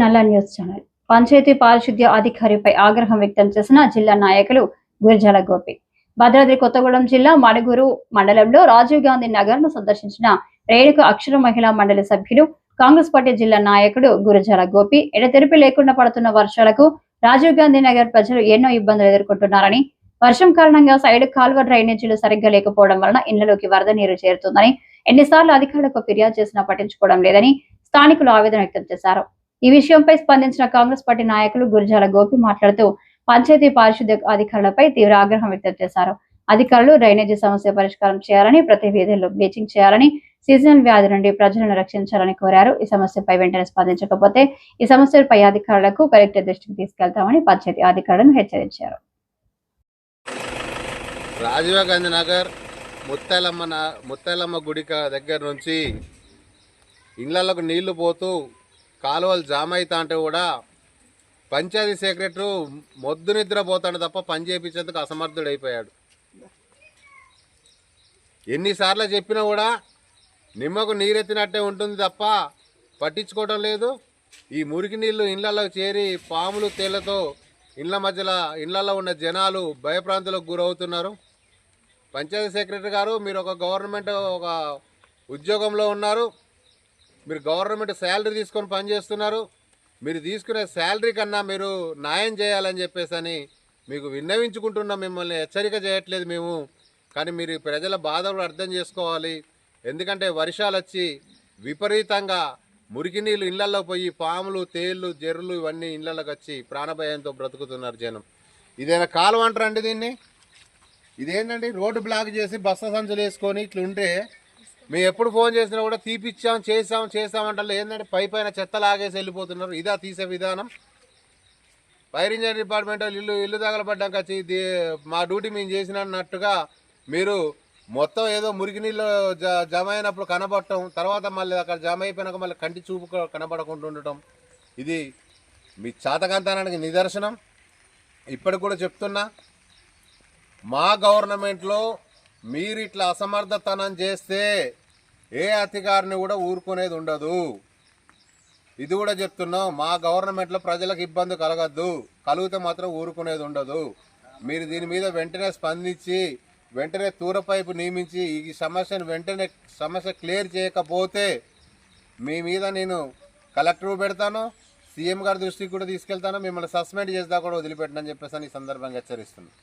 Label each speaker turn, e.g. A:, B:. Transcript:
A: నల్ల news channel. Panchayat పారిశుద్ధ్య అధికారిపై ఆగ్రహం వ్యక్తం చేసిన జిల్లా నాయకులు గురజాల గోపి. భద్రాద్రి కొత్తగూడెం జిల్లా మణుగూరు మండలంలో రాజీవ్ గాంధీ నగర్ను సందర్శించిన రేణుక అక్షర మహిళా మండలి సభ్యులు కాంగ్రెస్ పార్టీ జిల్లా నాయకుడు గురజాల గోపి ఎడతెరిపి లేకుండా పడుతున్న వర్షాలకు రాజీవ్ గాంధీ నగర్ ప్రజలు ఎన్నో ఇబ్బందులు ఎదుర్కొంటున్నారని వర్షం కారణంగా సైడ్ కాల్వ డ్రైనేజీలు సరిగ్గా లేకపోవడం వలన ఇళ్ళలోకి వరద నీరు చేరుతుందని ఎన్నిసార్లు అధికారులకు ఫిర్యాదు చేసినా పట్టించుకోవడం లేదని స్థానికులు ఆవేదన వ్యక్తం చేశారు. ఈ విషయంపై స్పందించిన కాంగ్రెస్ పార్టీ నాయకులు గురిజాల గోపి మాట్లాడుతూ పంచాయతీ పారిశుద్ధ్య అధికారులపై తీవ్ర ఆగ్రహం వ్యక్తం చేశారు. అధికారులు డ్రైనేజీ సమస్య పరిష్కారం చేయాలని ప్రతి వీధుల్లో బ్లీచింగ్ చేయాలని సీజనల్ వ్యాధి నుండి ప్రజలను రక్షించాలని కోరారు. ఈ సమస్యపై వెంటనే స్పందించకపోతే ఈ సమస్యపై అధికారులకు కలెక్టర్ దృష్టికి తీసుకెళ్తామని పంచాయతీ అధికారులను హెచ్చరించారు.
B: రాజీవ్ గాంధీ నగర్ ముత్తాలమ్మ ముత్తాలమ్మ గుడి దగ్గర నుంచి ఇళ్ళలకు నీళ్ళు పోతూ కాలువలు జామ్ అవుతా అంటే కూడా పంచాయతీ సెక్రటరీ మొద్దు నిద్రపోతాడు తప్ప పని చేయించేందుకు అసమర్థుడైపోయాడు ఎన్నిసార్లు చెప్పినా కూడా నిమ్మకు నీరెత్తినట్టే ఉంటుంది తప్ప పట్టించుకోవడం లేదు. ఈ మురికి నీళ్ళు ఇళ్ళలో చేరి పాములు తేళ్ళతో ఇళ్ళ మధ్యలో ఇళ్ళలో ఉన్న జనాలు భయప్రాంతులకు గురవుతున్నారు. పంచాయతీ సెక్రటరీ గారు మీరు ఒక గవర్నమెంట్ ఒక ఉద్యోగంలో ఉన్నారు. మీరు గవర్నమెంట్ శాలరీ తీసుకొని పనిచేస్తున్నారు మీరు తీసుకునే శాలరీ కన్నా మీరు న్యాయం చేయాలని చెప్పేసి అని మీకు విన్నవించుకుంటున్నాం. మిమ్మల్ని హెచ్చరిక చేయట్లేదు మేము. కానీ మీరు ప్రజల బాధలు అర్థం చేసుకోవాలి. ఎందుకంటే వర్షాలు వచ్చి విపరీతంగా మురికి నీళ్ళు ఇళ్ళలో పోయి పాములు తేళ్ళు జెర్రులు ఇవన్నీ ఇళ్ళలోకి వచ్చి ప్రాణభయంతో బ్రతుకుతున్నారు జనం. ఇదేనా కాలువ అంటారండి దీన్ని? ఇదేంటండి? రోడ్డు బ్లాక్ చేసి బస్స సంచులు వేసుకొని ఇట్లుంటే ఉంటే మేము ఎప్పుడు ఫోన్ చేసినా కూడా తీపిచ్చాం చేసాం చేసామంటే ఏంటంటే పై పైన చెత్త లాగేసి వెళ్ళిపోతున్నారు. ఇదా తీసే విధానం. ఫైర్ ఇంజనీర్ డిపార్ట్మెంట్ వాళ్ళు ఇల్లు ఇల్లు తగలబడ్డాక వచ్చి ఇది మా డ్యూటీ మేము చేసినట్టుగా మీరు మొత్తం ఏదో మురికి నీళ్ళు జ- జమ అయినప్పుడు కనబడటం తర్వాత మళ్ళీ అక్కడ జమ అయిపోయినాక మళ్ళీ కంటి చూపు కనబడకుండా ఉండటం. ఇది మీ చాతకంతానానికి నిదర్శనం. ఇప్పటికి కూడా చెప్తున్నా మా గవర్నమెంట్లో మీరు ఇట్లా అసమర్థతనం చేస్తే ఏ అధికారిని కూడా ఊరుకునేది ఉండదు. ఇది కూడా చెప్తున్నాం మా గవర్నమెంట్లో ప్రజలకు ఇబ్బంది కలగద్దు. కలిగితే మాత్రం ఊరుకునేది ఉండదు. మీరు దీని మీద వెంటనే స్పందించి వెంటనే తూర పైపు నియమించి ఈ సమస్యను వెంటనే సమస్య క్లియర్ చేయకపోతే మీ మీద నేను కలెక్టర్ పెడతాను సీఎం గారి దృష్టికి కూడా తీసుకెళ్తాను మిమ్మల్ని సస్పెండ్ చేస్తా కూడా వదిలిపెట్టనని చెప్పేసి ఈ సందర్భంగా హెచ్చరిస్తున్నాను.